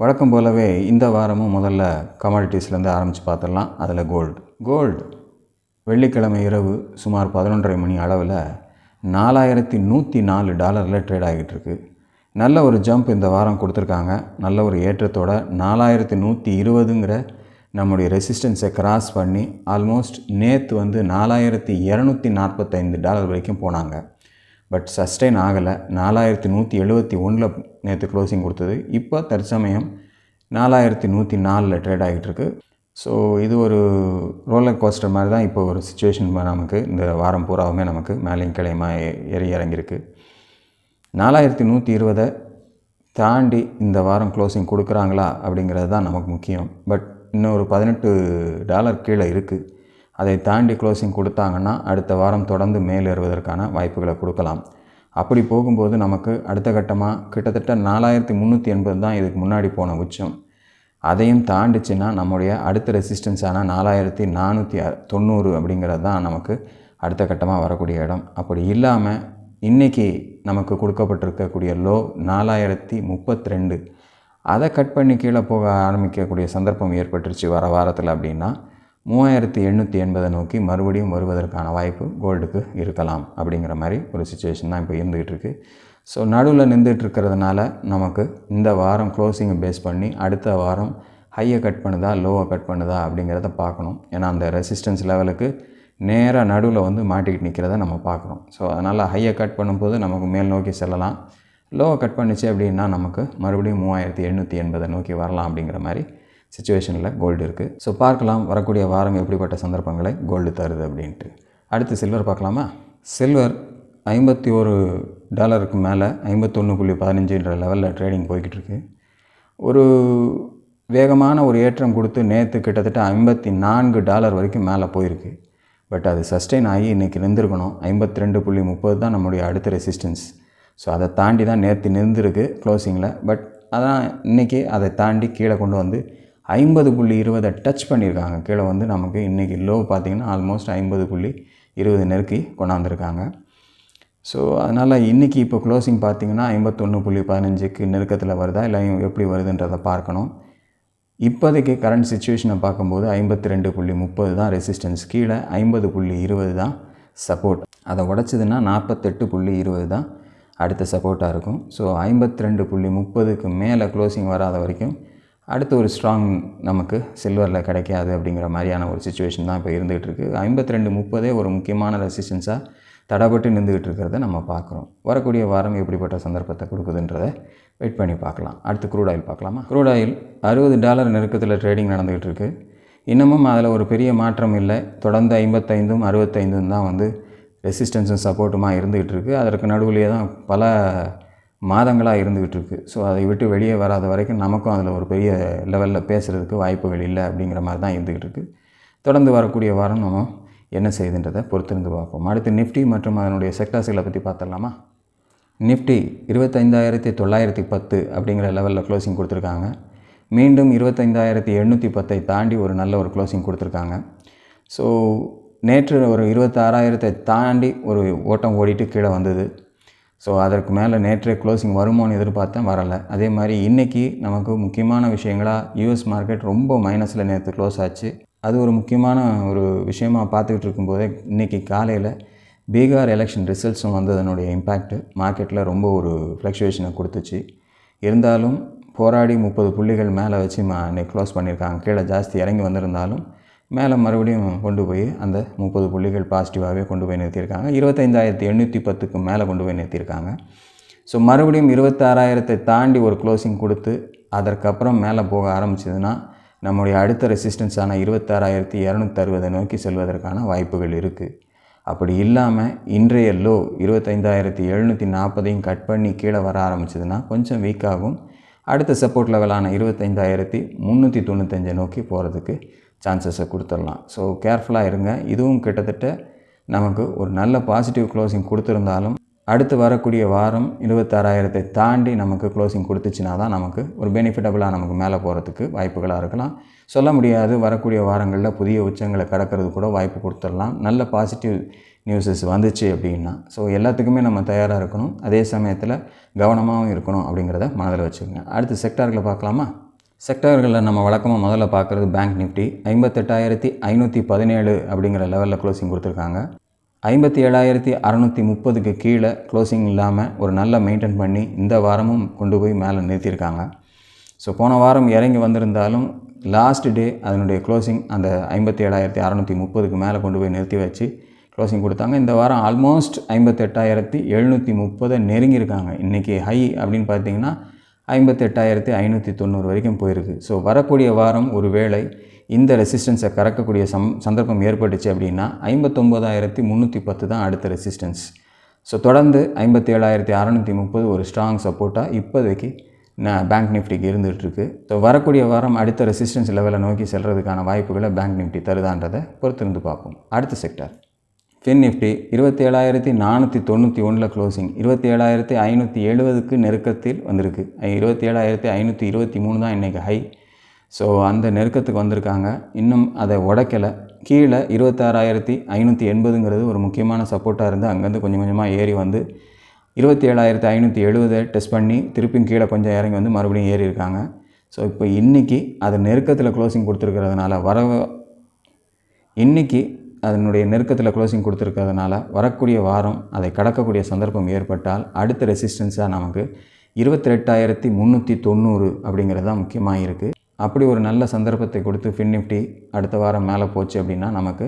வழக்கம் போலவே இந்த வாரமும் முதல்ல கமாடிட்டிஸ்லேருந்து ஆரம்பித்து பார்த்துடலாம். அதில் கோல்டு கோல்டு வெள்ளிக்கிழமை இரவு சுமார் பதினொன்றரை மணி அளவில் நாலாயிரத்தி நூற்றி நாலு டாலரில் ட்ரேட் ஆகிட்டு இருக்கு நல்ல ஒரு ஜம்ப் இந்த வாரம் கொடுத்துருக்காங்க. நல்ல ஒரு ஏற்றத்தோட நாலாயிரத்தி நூற்றி இருபதுங்கிற நம்முடைய ரெசிஸ்டன்ஸை கிராஸ் பண்ணி ஆல்மோஸ்ட் நேற்று வந்து நாலாயிரத்தி இரநூத்தி நாற்பத்தைந்து டாலர் வரைக்கும் போனாங்க. பட் சஸ்டெயின் ஆகலை. நாலாயிரத்தி நூற்றி எழுபத்தி ஒன்றில் நேற்று க்ளோசிங் கொடுத்தது. இப்போ தற்சமயம் நாலாயிரத்தி நூற்றி நாலில் ட்ரேட் ஆகிட்டுருக்கு. ஸோ இது ஒரு ரோலர் கோஸ்டர் மாதிரி தான் இப்போ ஒரு சுச்சுவேஷன் நமக்கு. இந்த வாரம் பூராவுமே நமக்கு மேலேயும் கிளையமா ஏறி இறங்கியிருக்கு. நாலாயிரத்தி நூற்றி இருபதை தாண்டி இந்த வாரம் க்ளோசிங் கொடுக்குறாங்களா அப்படிங்கிறது தான் நமக்கு முக்கியம். பட் இன்னும் ஒரு பதினெட்டு டாலர் கீழே இருக்குது அதை தாண்டி க்ளோசிங் கொடுத்தாங்கன்னா அடுத்த வாரம் தொடர்ந்து மேலேறுவதற்கான வாய்ப்புகளை கொடுக்கலாம். அப்படி போகும்போது நமக்கு அடுத்த கட்டமாக கிட்டத்தட்ட நாலாயிரத்தி முந்நூற்றி எண்பது தான் இதுக்கு முன்னாடி போன உச்சம். அதையும் தாண்டிச்சுன்னா நம்முடைய அடுத்த ரெசிஸ்டன்ஸான நாலாயிரத்தி நானூற்றி தொண்ணூறு அப்படிங்கிறது தான் நமக்கு அடுத்த கட்டமாக வரக்கூடிய இடம். அப்படி இல்லாமல் இன்றைக்கி நமக்கு கொடுக்கப்பட்டிருக்கக்கூடிய லோ நாலாயிரத்தி முப்பத்தி ரெண்டு. அதை கட் பண்ணி கீழே போக ஆரம்பிக்கக்கூடிய சந்தர்ப்பம் ஏற்பட்டுருச்சு வர வாரத்தில் அப்படின்னா மூவாயிரத்தி எண்ணூற்றி எண்பதை நோக்கி மறுபடியும் வருவதற்கான வாய்ப்பு கோல்டுக்கு இருக்கலாம் அப்படிங்கிற மாதிரி ஒரு சுச்சுவேஷன் தான் இப்போ இருந்துகிட்டு இருக்குது ஸோ நடுவில் நின்றுட்டு இருக்கிறதுனால நமக்கு இந்த வாரம் க்ளோசிங்கை பேஸ் பண்ணி அடுத்த வாரம் ஹையை கட் பண்ணுதா லோவை கட் பண்ணுதா அப்படிங்கிறத பார்க்கணும். ஏன்னா அந்த ரெசிஸ்டன்ஸ் லெவலுக்கு நேராக நடுவில் வந்து மாட்டிக்கிட்டு நிற்கிறத நம்ம பார்க்குறோம். ஸோ அதனால் ஹையை கட் பண்ணும்போது நமக்கு மேல் நோக்கி செல்லலாம். லோவை கட் பண்ணிச்சு அப்படின்னா நமக்கு மறுபடியும் மூவாயிரத்தி எண்ணூற்றி எண்பதை நோக்கி வரலாம் அப்படிங்கிற மாதிரி சுச்சுவேஷனில் கோல்டு இருக்குது ஸோ பார்க்கலாம் வரக்கூடிய வாரம் எப்படிப்பட்ட சந்தர்ப்பங்களை கோல்டு தருது அப்படின்ட்டு. அடுத்து சில்வர் பார்க்கலாமா? சில்வர் ஐம்பத்தி ஒரு டாலருக்கு மேலே ஐம்பத்தொன்று புள்ளி பதினஞ்சுன்ற லெவலில் ட்ரேடிங் போய்கிட்டு இருக்கு ஒரு வேகமான ஒரு ஏற்றம் கொடுத்து நேற்று கிட்டத்தட்ட ஐம்பத்தி நான்கு டாலர் வரைக்கும் மேலே போயிருக்கு. பட் அது சஸ்டெயின் ஆகி இன்றைக்கி நின்றுருக்கணும். ஐம்பத்தி ரெண்டு புள்ளி முப்பது தான் நம்முடைய அடுத்த ரெசிஸ்டன்ஸ் ஸோ அதை தாண்டி தான் நேற்று நின்றுருக்கு க்ளோசிங்கில் பட் அதான் இன்றைக்கி அதை தாண்டி கீழே கொண்டு வந்து ஐம்பது புள்ளி இருபதை டச் பண்ணியிருக்காங்க. கீழே வந்து நமக்கு இன்றைக்கி லோ பார்த்திங்கன்னா ஆல்மோஸ்ட் ஐம்பது புள்ளி இருபது நெருக்கி கொண்டாந்துருக்காங்க. ஸோ அதனால் இன்றைக்கி இப்போ க்ளோசிங் பார்த்திங்கன்னா ஐம்பத்தொன்று புள்ளி பதினஞ்சுக்கு நெருக்கத்தில் வருதா? இல்லை எப்படி வருதுன்றதை பார்க்கணும். இப்போதைக்கு கரண்ட் சுச்சுவேஷனை பார்க்கும்போது ஐம்பத்தி ரெண்டு புள்ளி முப்பது தான் ரெசிஸ்டன்ஸ் கீழே ஐம்பது புள்ளி இருபது தான் சப்போர்ட் அதை உடச்சிதுன்னா நாற்பத்தெட்டு புள்ளி இருபது தான் அடுத்த சப்போர்ட்டாக இருக்கும். ஸோ ஐம்பத்தி ரெண்டு புள்ளி முப்பதுக்கு மேலே க்ளோசிங் வராத வரைக்கும் அடுத்து ஒரு ஸ்ட்ராங் நமக்கு சில்வரில் கிடைக்காது அப்படிங்கிற மாதிரியான ஒரு சுச்சுவேஷன் தான் இப்போ இருந்துகிட்டு இருக்குது ஐம்பத்தி ரெண்டு முப்பதே ஒரு முக்கியமான ரெசிஸ்டன்ஸாக தடப்பட்டு நின்றுக்கிட்டு இருக்கிறத நம்ம பார்க்குறோம். வரக்கூடிய வாரம் எப்படிப்பட்ட சந்தர்ப்பத்தை கொடுக்குதுன்றதை வெயிட் பண்ணி பார்க்கலாம். அடுத்து க்ரூட் ஆயில் பார்க்கலாமா? க்ரூட் ஆயில் அறுபது டாலர் நெருக்கத்தில் ட்ரேடிங் நடந்துகிட்டு இருக்குது இன்னமும் அதில் ஒரு பெரிய மாற்றம் இல்லை. தொடர்ந்து ஐம்பத்தைந்தும் அறுபத்தைந்தும் தான் வந்து ரெசிஸ்டன்ஸும் சப்போர்ட்டுமா இருந்துகிட்டு இருக்குது அதற்கு நடுவிலே தான் பல மாதங்களாக இருந்துக்கிட்டு இருக்குது ஸோ அதை விட்டு வெளியே வராத வரைக்கும் நமக்கும் அதில் ஒரு பெரிய லெவலில் பேசுகிறதுக்கு வாய்ப்புகள் இல்லை அப்படிங்கிற மாதிரி தான் இருந்துக்கிட்டு இருக்குது தொடர்ந்து வரக்கூடிய வாரம் நம்ம என்ன செய்யுதுன்றதை பொறுத்திருந்து பார்ப்போம். அடுத்து நிஃப்டி மற்றும் அதனுடைய செக்டர்ஸ்களை பற்றி பார்த்துடலாமா? நிஃப்டி இருபத்தைந்தாயிரத்தி தொள்ளாயிரத்தி பத்து அப்படிங்கிற லெவலில் க்ளோசிங் கொடுத்துருக்காங்க. மீண்டும் இருபத்தைந்தாயிரத்தி எண்ணூற்றி பத்தை தாண்டி ஒரு நல்ல ஒரு க்ளோசிங் கொடுத்துருக்காங்க. ஸோ நேற்று ஒரு இருபத்தாறாயிரத்தை தாண்டி ஒரு ஓட்டம் ஓடிட்டு கீழே வந்தது. ஸோ அதற்கு மேலே நேற்றே க்ளோசிங் வருமோன்னு எதிர்பார்த்தேன் வரலை. அதே மாதிரி இன்றைக்கி நமக்கு முக்கியமான விஷயங்களாக யூஎஸ் மார்க்கெட் ரொம்ப மைனஸில் நேற்று க்ளோஸ் ஆச்சு. அது ஒரு முக்கியமான ஒரு விஷயமாக பார்த்துக்கிட்டு இருக்கும்போதே இன்றைக்கி காலையில் பீகார் எலெக்ஷன் ரிசல்ட்ஸும் வந்ததனுடைய இம்பேக்ட் மார்க்கெட்டில் ரொம்ப ஒரு ஃப்ளக்சுவேஷனை கொடுத்துச்சு. இருந்தாலும் போராடி முப்பது புள்ளிகள் மேலே வச்சு மா இன்னைக்கு க்ளோஸ் பண்ணியிருக்காங்க. கீழே ஜாஸ்தி இறங்கி வந்திருந்தாலும் மேலே மறுபடியும் கொண்டு போய் அந்த முப்பது புள்ளிகள் பாசிட்டிவாகவே கொண்டு போய் நிறுத்தியிருக்காங்க. இருபத்தைந்தாயிரத்தி எண்ணூற்றி பத்துக்கு மேலே கொண்டு போய் நிறுத்தியிருக்காங்க. ஸோ மறுபடியும் இருபத்தாறாயிரத்தை தாண்டி ஒரு க்ளோசிங் கொடுத்து அதற்கப்புறம் மேலே போக ஆரம்பிச்சதுன்னா நம்முடைய அடுத்த ரெசிஸ்டன்ஸான இருபத்தாறாயிரத்தி இரநூத்தறுபதை நோக்கி செல்வதற்கான வாய்ப்புகள் இருக்குது அப்படி இல்லாமல் இன்றைய லோ இருபத்தைந்தாயிரத்தி எழுநூற்றி நாற்பதையும் கட் பண்ணி கீழே வர ஆரம்பிச்சதுன்னா கொஞ்சம் வீக்காகும் அடுத்த சப்போர்ட் லெவலான இருபத்தைந்தாயிரத்தி முந்நூற்றி தொண்ணூத்தஞ்சை நோக்கி போகிறதுக்கு சான்சஸை கொடுத்துடலாம். ஸோ கேர்ஃபுல்லாக இருங்க. இதுவும் கிட்டத்தட்ட நமக்கு ஒரு நல்ல பாசிட்டிவ் க்ளோசிங் கொடுத்துருந்தாலும் அடுத்து வரக்கூடிய வாரம் இருபத்தாறாயிரத்தை தாண்டி நமக்கு க்ளோசிங் கொடுத்துச்சுனா தான் நமக்கு ஒரு பெனிஃபிட்டபுளாக நமக்கு மேலே போகிறதுக்கு வாய்ப்புகளாக இருக்கலாம். சொல்ல முடியாது வரக்கூடிய வாரங்களில் புதிய உச்சங்களை கடக்கிறது கூட வாய்ப்பு கொடுத்துடலாம். நல்ல பாசிட்டிவ் நியூஸஸ் வந்துச்சு அப்படின்னா ஸோ எல்லாத்துக்குமே நம்ம தயாராக இருக்கணும். அதே சமயத்தில் கவனமாகவும் இருக்கணும் அப்படிங்கிறத மனதில் வச்சுக்கோங்க. அடுத்து செக்டார்களை பார்க்கலாமா? செக்டார்களில் நம்ம வழக்கமாக முதல்ல பார்க்குறது பேங்க் நிஃப்டி ஐம்பத்தெட்டாயிரத்தி ஐநூற்றி பதினேழு அப்படிங்கிற லெவலில் க்ளோசிங் கொடுத்துருக்காங்க. ஐம்பத்தி ஏழாயிரத்தி அறநூற்றி முப்பதுக்கு கீழே க்ளோசிங் இல்லாமல் ஒரு நல்ல மெயின்டைன் பண்ணி இந்த வாரமும் கொண்டு போய் மேலே நிறுத்தியிருக்காங்க. ஸோ போன வாரம் இறங்கி வந்திருந்தாலும் லாஸ்ட் டே அதனுடைய க்ளோசிங் அந்த ஐம்பத்தி ஏழாயிரத்தி அறநூற்றி முப்பதுக்கு மேலே கொண்டு போய் நிறுத்தி வச்சு க்ளோசிங் கொடுத்தாங்க. இந்த வாரம் ஆல்மோஸ்ட் ஐம்பத்தெட்டாயிரத்தி எழுநூற்றி முப்பதை நெருங்கியிருக்காங்க. இன்றைக்கி ஹை அப்படின்னு பார்த்தீங்கன்னா ஐம்பத்தெட்டாயிரத்தி ஐநூற்றி தொண்ணூறு வரைக்கும் போயிருக்கு. ஸோ வரக்கூடிய வாரம் ஒரு வேளை இந்த ரெசிஸ்டன்ஸை கறக்கக்கூடிய சம் சந்தர்ப்பம் ஏற்பட்டுச்சு அப்படின்னா ஐம்பத்தொம்போதாயிரத்தி முந்நூற்றி பத்து தான் அடுத்த ரெசிஸ்டன்ஸ் ஸோ தொடர்ந்து ஐம்பத்தேழாயிரத்தி அறநூற்றி முப்பது ஒரு ஸ்ட்ராங் சப்போர்ட்டாக இப்போதைக்கு நான் பேங்க் நிஃப்டிக்கு இருந்துகிட்ருக்கு. ஸோ வரக்கூடிய வாரம் அடுத்த ரெசிஸ்டன்ஸ் லெவலை நோக்கி செல்கிறதுக்கான வாய்ப்புகளை பேங்க் நிஃப்டி தருதான்றதை பொறுத்திருந்து பார்ப்போம். அடுத்த செக்டர் ஃபின் நிஃப்டி இருபத்தி ஏழாயிரத்தி நானூற்றி தொண்ணூற்றி ஒன்றில் க்ளோசிங் இருபத்தி ஏழாயிரத்தி ஐநூற்றி எழுபதுக்கு நெருக்கத்தில் வந்திருக்கு. இருபத்தி ஏழாயிரத்தி ஐநூற்றி இருபத்தி மூணு தான் இன்றைக்கி ஹை ஸோ அந்த நெருக்கத்துக்கு வந்திருக்காங்க. இன்னும் அதை உடைக்கலை. கீழே இருபத்தாறாயிரத்தி ஐநூற்றி எண்பதுங்கிறது ஒரு முக்கியமான சப்போர்ட்டாக இருந்து அங்கேருந்து கொஞ்சம் கொஞ்சமாக ஏறி வந்து இருபத்தி ஏழாயிரத்தி ஐநூற்றி எழுபதை டெஸ்ட் பண்ணி திருப்பியும் கீழே கொஞ்சம் இறங்கி வந்து மறுபடியும் ஏறி இருக்காங்க. ஸோ இப்போ இன்றைக்கி அது நெருக்கத்தில் க்ளோசிங் கொடுத்துருக்கிறதுனால வர இன்றைக்கி அதனுடைய நெருக்கத்தில் க்ளோசிங் கொடுத்துருக்கிறதுனால வரக்கூடிய வாரம் அதை கடக்கக்கூடிய சந்தர்ப்பம் ஏற்பட்டால் அடுத்த ரெசிஸ்டன்ஸாக நமக்கு இருபத்தி ரெட்டாயிரத்தி முந்நூற்றி தொண்ணூறு அப்படிங்கிறது தான் முக்கியமாக இருக்குது அப்படி ஒரு நல்ல சந்தர்ப்பத்தை கொடுத்து ஃபின் நிஃப்டி அடுத்த வாரம் மேலே போச்சு அப்படின்னா நமக்கு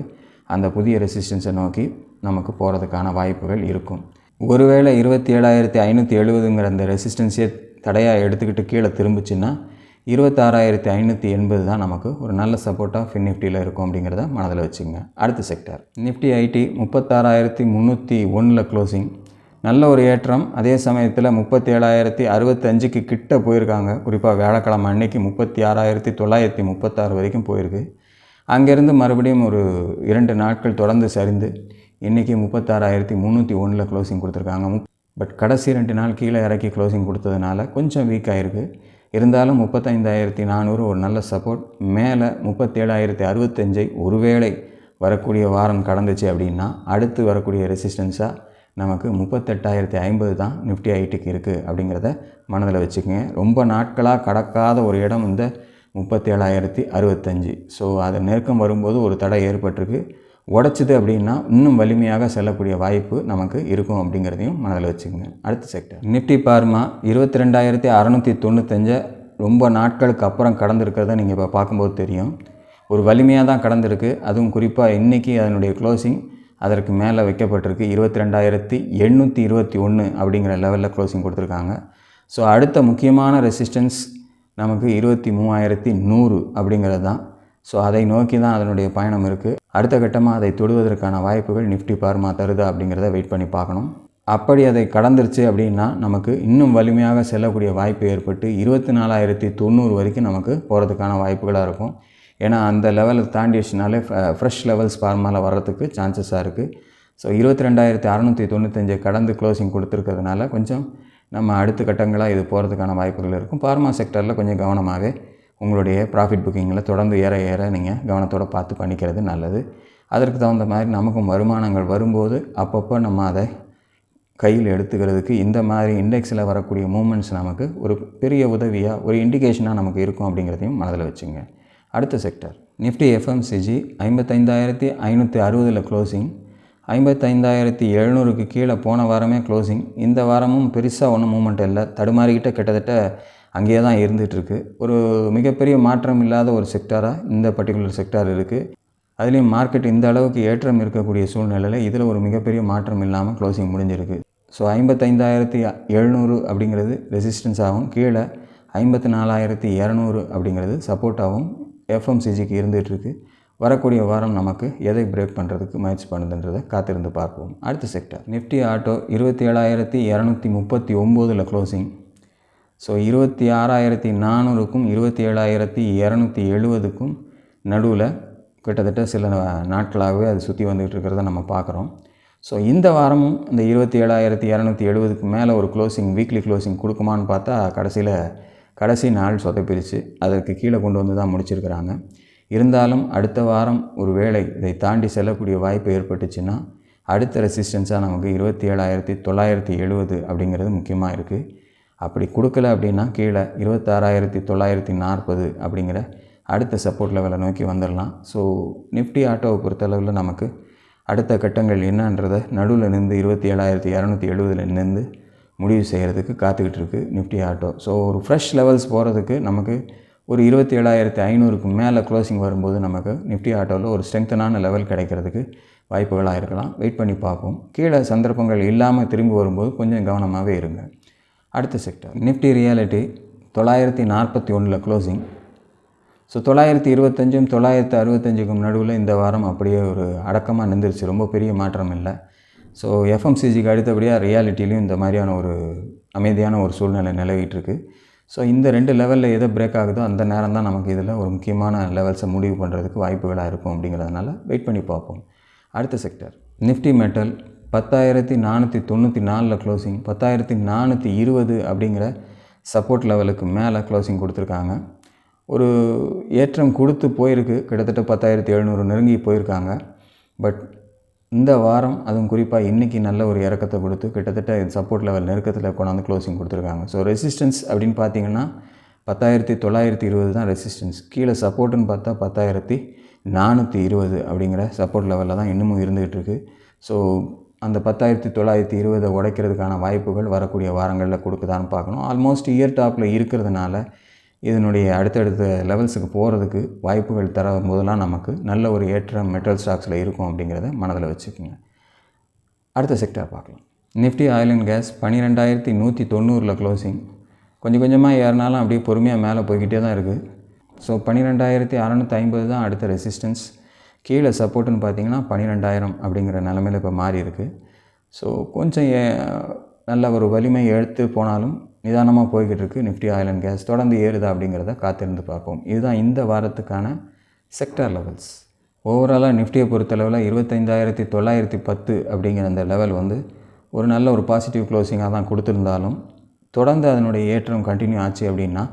அந்த புதிய ரெசிஸ்டன்ஸை நோக்கி நமக்கு போகிறதுக்கான வாய்ப்புகள் இருக்கும். ஒருவேளை இருபத்தி ஏழாயிரத்தி ஐநூற்றி எழுபதுங்கிற அந்த ரெசிஸ்டன்ஸே தடையாக எடுத்துக்கிட்டு கீழே திரும்பிச்சுன்னா இருபத்தாறாயிரத்தி ஐநூற்றி எண்பது தான் நமக்கு ஒரு நல்ல சப்போர்ட்டாக ஃபின் நிஃப்டியில் இருக்கும் அப்படிங்கிறத மனதில் வச்சுங்க. அடுத்த செக்டர் நிஃப்டி ஐடி முப்பத்தாறாயிரத்தி முந்நூற்றி ஒன்றில் க்ளோசிங் நல்ல ஒரு ஏற்றம். அதே சமயத்தில் முப்பத்தி ஏழாயிரத்தி அறுபத்தஞ்சுக்கு கிட்ட போயிருக்காங்க. குறிப்பாக வியாழக்கிழமை அன்னைக்கு முப்பத்தி ஆறாயிரத்தி தொள்ளாயிரத்தி முப்பத்தாறு வரைக்கும் போயிருக்கு. அங்கேருந்து மறுபடியும் ஒரு இரண்டு நாட்கள் தொடர்ந்து சரிந்து இன்றைக்கி முப்பத்தாறாயிரத்தி முந்நூற்றி ஒன்றில் க்ளோசிங் கொடுத்துருக்காங்க. பட் கடைசி ரெண்டு நாள் கீழே இறக்கி க்ளோசிங் கொடுத்ததுனால கொஞ்சம் வீக் ஆகிருக்கு இருந்தாலும் முப்பத்தைந்தாயிரத்தி நானூறு ஒரு நல்ல சப்போர்ட் மேலே முப்பத்தேழாயிரத்தி அறுபத்தஞ்சை ஒருவேளை வரக்கூடிய வாரம் கடந்துச்சு அப்படின்னா அடுத்து வரக்கூடிய ரெசிஸ்டன்ஸாக நமக்கு முப்பத்தெட்டாயிரத்தி ஐம்பது தான் நிஃப்டி ஐடிக்கு இருக்குது அப்படிங்கிறத மனதில் வச்சுக்கோங்க. ரொம்ப நாட்களாக கடக்காத ஒரு இடம் இந்த முப்பத்தேழாயிரத்தி அறுபத்தஞ்சு. ஸோ அது நெருக்கம் வரும்போது ஒரு தடை ஏற்பட்டிருக்கு. உடச்சிது அப்படின்னா இன்னும் வலிமையாக செல்லக்கூடிய வாய்ப்பு நமக்கு இருக்கும் அப்படிங்கிறதையும் மனதில் வச்சுக்கோங்க. அடுத்த செக்டர் நிஃப்டி பார்மா இருபத்தி ரெண்டாயிரத்தி அறநூற்றி தொண்ணூத்தஞ்சை ரொம்ப நாட்களுக்கு அப்புறம் கடந்திருக்கிறத நீங்கள் இப்போ பார்க்கும்போது தெரியும். ஒரு வலிமையாக தான் கடந்திருக்கு. அதுவும் குறிப்பாக இன்றைக்கி அதனுடைய க்ளோசிங் அதற்கு மேலே வைக்கப்பட்டிருக்கு. இருபத்தி ரெண்டாயிரத்தி எண்ணூற்றி இருபத்தி ஒன்று அப்படிங்கிற லெவலில் க்ளோசிங் கொடுத்துருக்காங்க. ஸோ அடுத்த முக்கியமான ரெசிஸ்டன்ஸ் நமக்கு இருபத்தி மூவாயிரத்தி நூறு அப்படிங்கிறது தான். ஸோ அதை நோக்கி தான் அதனுடைய பயணம் இருக்குது அடுத்த கட்டமாக அதை தொடுவதற்கான வாய்ப்புகள் நிஃப்டி பார்மா தருதா அப்படிங்கிறத வெயிட் பண்ணி பார்க்கணும். அப்படி அதை கடந்துருச்சு அப்படின்னா நமக்கு இன்னும் வலிமையாக செல்லக்கூடிய வாய்ப்பு ஏற்பட்டு இருபத்தி நாலாயிரத்தி தொண்ணூறு வரைக்கும் நமக்கு போகிறதுக்கான வாய்ப்புகளாக இருக்கும். ஏன்னா அந்த லெவலை தாண்டிடுச்சுனாலே ஃப்ரெஷ் லெவல்ஸ் ஃபார்மாவில் வர்றதுக்கு சான்சஸாக இருக்குது ஸோ இருபத்தி ரெண்டாயிரத்தி அறநூற்றி தொண்ணூத்தஞ்சு கடந்து க்ளோசிங் கொடுத்துருக்கிறதுனால கொஞ்சம் நம்ம அடுத்த கட்டங்களாக இது போகிறதுக்கான வாய்ப்புகள் இருக்கும். ஃபார்மா செக்டரில் கொஞ்சம் கவனமாகவே உங்களுடைய ப்ராஃபிட் புக்கிங்கில் தொடர்ந்து ஏற ஏற நீங்கள் கவனத்தோடு பார்த்து பண்ணிக்கிறது நல்லது. அதற்கு தகுந்த மாதிரி நமக்கும் வருமானங்கள் வரும்போது அப்பப்போ நம்ம அதை கையில் எடுத்துக்கிறதுக்கு இந்த மாதிரி இண்டெக்ஸில் வரக்கூடிய மூமெண்ட்ஸ் நமக்கு ஒரு பெரிய உதவியாக ஒரு இண்டிகேஷனாக நமக்கு இருக்கும் அப்படிங்கிறதையும் மனதில் வச்சுங்க. அடுத்த செக்டர் நிஃப்டி எஃப்எம்சிஜி ஐம்பத்தைந்தாயிரத்தி ஐநூற்றி அறுபதில் க்ளோசிங் ஐம்பத்தைந்தாயிரத்தி எழுநூறுக்கு கீழே போன வாரமே க்ளோசிங் இந்த வாரமும் பெருசாக ஒன்றும் மூமெண்ட் இல்லை. தடுமாறிக்கிட்ட கிட்டத்தட்ட அங்கேயே தான் இருந்துகிட்ருக்கு. ஒரு மிகப்பெரிய மாற்றம் இல்லாத ஒரு செக்டாராக இந்த பர்டிகுலர் செக்டார் இருக்குது அதுலேயும் மார்க்கெட் இந்த அளவுக்கு ஏற்றம் இருக்கக்கூடிய சூழ்நிலையில் இதில் ஒரு மிகப்பெரிய மாற்றம் இல்லாமல் க்ளோசிங் முடிஞ்சிருக்கு. ஸோ ஐம்பத்தைந்தாயிரத்தி எழுநூறு அப்படிங்கிறது ரெசிஸ்டன்ஸாகவும் கீழே ஐம்பத்தி நாலாயிரத்தி இரநூறு அப்படிங்கிறது சப்போர்ட்டாகவும் எஃப்எம்சிஜிக்கு இருந்துகிட்ருக்கு. வரக்கூடிய வாரம் நமக்கு எதை பிரேக் பண்ணுறதுக்கு முயற்சி பண்ணுதுன்றதை காத்திருந்து பார்ப்போம். அடுத்த செக்டர் நிஃப்டி ஆட்டோ இருபத்தி ஏழாயிரத்தி இரநூத்தி முப்பத்தி ஒம்போதில் க்ளோசிங் ஸோ இருபத்தி ஆறாயிரத்தி நானூறுக்கும் இருபத்தி ஏழாயிரத்தி இரநூத்தி எழுபதுக்கும் நடுவில் கிட்டத்தட்ட சில நாட்களாகவே அது சுற்றி வந்துகிட்டு இருக்கிறத நம்ம பார்க்குறோம். ஸோ இந்த வாரமும் இந்த இருபத்தி ஏழாயிரத்தி இரநூத்தி எழுபதுக்கு மேலே ஒரு க்ளோசிங் வீக்லி க்ளோசிங் கொடுக்குமான்னு பார்த்தா கடைசியில் கடைசி நாள் சொதப்பிரிச்சு. அதற்கு கீழே கொண்டு வந்து தான் முடிச்சிருக்கிறாங்க. இருந்தாலும் அடுத்த வாரம் ஒரு வேளை இதை தாண்டி செல்லக்கூடிய வாய்ப்பு ஏற்பட்டுச்சுன்னா அடுத்த ரெசிஸ்டன்ஸாக நமக்கு இருபத்தி ஏழாயிரத்தி தொள்ளாயிரத்தி எழுபது அப்படிங்கிறது முக்கியமாக இருக்குது அப்படி கொடுக்கல அப்படின்னா கீழே இருபத்தாறாயிரத்தி தொள்ளாயிரத்தி நாற்பது அப்படிங்கிற அடுத்த சப்போர்ட் லெவலை நோக்கி வந்துடலாம். ஸோ நிஃப்டி ஆட்டோவை பொறுத்தளவில் நமக்கு அடுத்த கட்டங்கள் என்னன்றதை நடுவில் நின்று இருபத்தி ஏழாயிரத்தி இரநூத்தி எழுபதில் நின்று முடிவு செய்கிறதுக்கு காத்துக்கிட்டு இருக்குது நிஃப்டி ஆட்டோ ஸோ ஒரு ஃப்ரெஷ் லெவல்ஸ் போகிறதுக்கு நமக்கு ஒரு இருபத்தி ஏழாயிரத்தி ஐநூறுக்கு மேலே க்ளோசிங் வரும்போது நமக்கு நிஃப்டி ஆட்டோவில் ஒரு ஸ்ட்ரென்த்தனான லெவல் கிடைக்கிறதுக்கு வாய்ப்புகளாக இருக்கலாம். வெயிட் பண்ணி பார்ப்போம். கீழே சந்தர்ப்பங்கள் இல்லாமல் திரும்பி வரும்போது கொஞ்சம் கவனமாகவே இருங்க. அடுத்த செக்டர் நிஃப்டி ரியாலிட்டி தொள்ளாயிரத்தி நாற்பத்தி ஒன்றில் க்ளோசிங் ஸோ தொள்ளாயிரத்தி இருபத்தஞ்சும் தொள்ளாயிரத்து அறுபத்தஞ்சுக்கும் நடுவில் இந்த வாரம் அப்படியே ஒரு அடக்கமாக நின்றுருச்சு ரொம்ப பெரிய மாற்றம் இல்லை. ஸோ எஃப்எம்சிஜிக்கு அடுத்தபடியாக ரியாலிட்டிலையும் இந்த மாதிரியான ஒரு அமைதியான ஒரு சூழ்நிலை நிலவிட்டு ஸோ இந்த ரெண்டு லெவலில் எதை பிரேக் ஆகுதோ அந்த நேரம் தான் நமக்கு இதில் ஒரு முக்கியமான லெவல்ஸை முடிவு பண்ணுறதுக்கு வாய்ப்புகளாக இருக்கும் அப்படிங்கிறதுனால வெயிட் பண்ணி பார்ப்போம். அடுத்த செக்டர் நிஃப்டி மெட்டல் பத்தாயிரத்தி நானூற்றி தொண்ணூற்றி நாலில் க்ளோசிங் பத்தாயிரத்தி நானூற்றி இருபது அப்படிங்கிற சப்போர்ட் லெவலுக்கு மேலே க்ளோசிங் கொடுத்துருக்காங்க. ஒரு ஏற்றம் கொடுத்து போயிருக்கு. கிட்டத்தட்ட பத்தாயிரத்தி எழுநூறு நெருங்கி போயிருக்காங்க. பட் இந்த வாரம் அதுவும் குறிப்பாக இன்றைக்கி நல்ல ஒரு இறக்கத்தை கொடுத்து கிட்டத்தட்ட சப்போர்ட் லெவல் நெருக்கத்தில் கொண்டாந்து க்ளோசிங் கொடுத்துருக்காங்க. ஸோ ரெசிஸ்டன்ஸ் அப்படின்னு பார்த்தீங்கன்னா பத்தாயிரத்தி தொள்ளாயிரத்தி இருபது தான் ரெசிஸ்டன்ஸ் கீழே சப்போர்ட்டுன்னு பார்த்தா பத்தாயிரத்தி நானூற்றி இருபது அப்படிங்கிற சப்போர்ட் லெவலில் தான் இன்னமும் இருந்துகிட்டு இருக்குது ஸோ அந்த பத்தாயிரத்தி தொள்ளாயிரத்தி இருபதை உடைக்கிறதுக்கான வாய்ப்புகள் வரக்கூடிய வாரங்களில் கொடுக்குதான்னு பார்க்கணும். ஆல்மோஸ்ட் இயர் டாப்பில் இருக்கிறதுனால இதனுடைய அடுத்தடுத்த லெவல்ஸுக்கு போகிறதுக்கு வாய்ப்புகள் தர போதெல்லாம் நமக்கு நல்ல ஒரு ஏற்றம் மெட்டல் ஸ்டாக்ஸில் இருக்கும் அப்படிங்கிறத மனதில் வச்சுக்கோங்க. அடுத்த செக்டர் பார்க்கலாம். நிஃப்டி ஆயில் அண்ட் கேஸ் பன்னிரெண்டாயிரத்தி நூற்றி தொண்ணூறில் க்ளோசிங் கொஞ்சம் கொஞ்சமாக ஏறினாலும் அப்படியே பொறுமையாக மேலே போய்கிட்டே தான் இருக்குது ஸோ பன்னிரெண்டாயிரத்தி அறநூற்றி ஐம்பது தான் அடுத்த ரெசிஸ்டன்ஸ் கீழே சப்போர்ட்டுன்னு பார்த்தீங்கன்னா பன்னிரெண்டாயிரம் அப்படிங்கிற நிலமையில் இப்போ மாறி இருக்குது ஸோ கொஞ்சம் ஏ- நல்ல ஒரு வலிமை எடுத்து போனாலும் நிதானமாக போய்கிட்டு இருக்குது நிஃப்டி ஆயில் அண்ட் கேஸ் தொடர்ந்து ஏறுதா அப்படிங்கிறத காத்திருந்து பார்ப்போம். இதுதான் இந்த வாரத்துக்கான செக்டர் லெவல்ஸ் ஓவராலாக நிஃப்டியை பொறுத்தளவில் இருபத்தைந்தாயிரத்தி தொள்ளாயிரத்தி பத்து அப்படிங்கிற அந்த லெவல் வந்து ஒரு நல்ல ஒரு பாசிட்டிவ் க்ளோசிங்காக தான் கொடுத்துருந்தாலும் தொடர்ந்து அதனுடைய ஏற்றம் கண்டினியூ ஆச்சு அப்படின்னா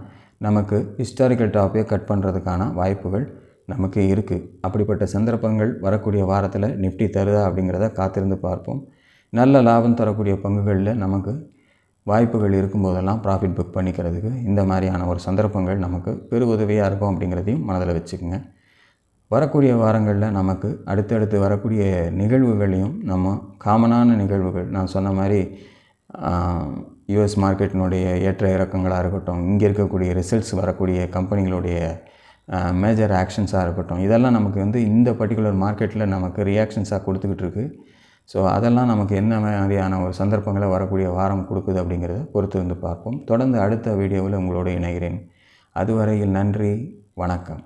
நமக்கு ஹிஸ்டாரிக்கல் டாப்பே கட் பண்ணுறதுக்கான வாய்ப்புகள் நமக்கு இருக்குது அப்படிப்பட்ட சந்தர்ப்பங்கள் வரக்கூடிய வாரத்தில் நிஃப்டி தருதா அப்படிங்கிறத காத்திருந்து பார்ப்போம். நல்ல லாபம் தரக்கூடிய பங்குகளில் நமக்கு வாய்ப்புகள் இருக்கும்போதெல்லாம் ப்ராஃபிட் புக் பண்ணிக்கிறதுக்கு இந்த மாதிரியான ஒரு சந்தர்ப்பங்கள் நமக்கு பெரு உதவியாக இருக்கும் அப்படிங்கிறதையும் மனதில் வச்சுக்கோங்க. வரக்கூடிய வாரங்களில் நமக்கு அடுத்தடுத்து வரக்கூடிய நிகழ்வுகளையும் நம்ம காமனான நிகழ்வுகள் நான் சொன்ன மாதிரி யுஎஸ் மார்க்கெட்டினுடைய ஏற்ற இறக்கங்களாக இருக்கட்டும் இங்கே இருக்கக்கூடிய ரிசல்ட்ஸ் வரக்கூடிய கம்பெனிகளுடைய மேஜர் ஆக்ஷன்ஸாக இருக்கட்டும். இதெல்லாம் நமக்கு வந்து இந்த பர்டிகுலர் மார்க்கெட்டில் நமக்கு ரியாக்ஷன்ஸாக கொடுத்துக்கிட்டு இருக்குது ஸோ அதெல்லாம் நமக்கு என்ன மாதிரியான ஒரு சந்தர்ப்பங்களை வரக்கூடிய வாரம் கொடுக்குது அப்படிங்கிறத பொறுத்து வந்து பார்ப்போம். தொடர்ந்து அடுத்த வீடியோவில் உங்களோடு இணைகிறேன். அதுவரையில் நன்றி வணக்கம்.